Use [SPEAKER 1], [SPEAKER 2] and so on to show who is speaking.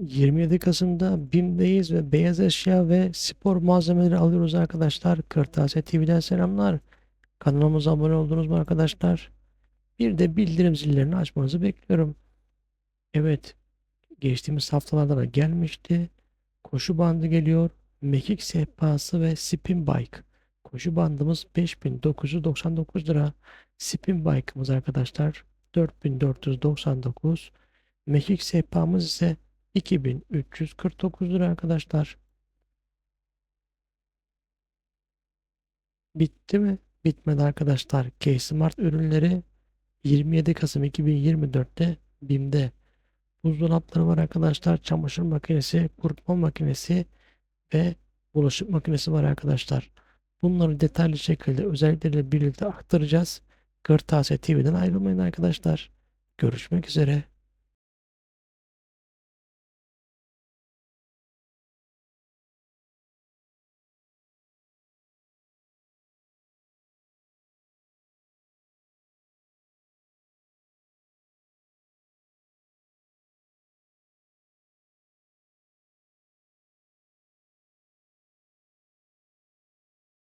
[SPEAKER 1] 27 Kasım'da BİM'deyiz ve beyaz eşya ve spor malzemeleri alıyoruz arkadaşlar. Kırtasiye TV'den selamlar. Kanalımıza abone oldunuz mu arkadaşlar? Bir de bildirim zillerini açmanızı bekliyorum. Evet, geçtiğimiz haftalarda da gelmişti. Koşu bandı geliyor. Mekik sehpası ve spin bike. Koşu bandımız 5999 lira. Spin bike'ımız arkadaşlar 4499. Mekik sehpamız ise 2349 lira arkadaşlar. Bitti mi? Bitmedi arkadaşlar. K-Smart ürünleri 27 Kasım 2024'te BİM'de. Buzdolapları var arkadaşlar. Çamaşır makinesi, kurutma makinesi ve bulaşık makinesi var arkadaşlar. Bunları detaylı şekilde özellikleriyle birlikte aktaracağız. Kırtasiye TV'den ayrılmayın arkadaşlar. Görüşmek üzere.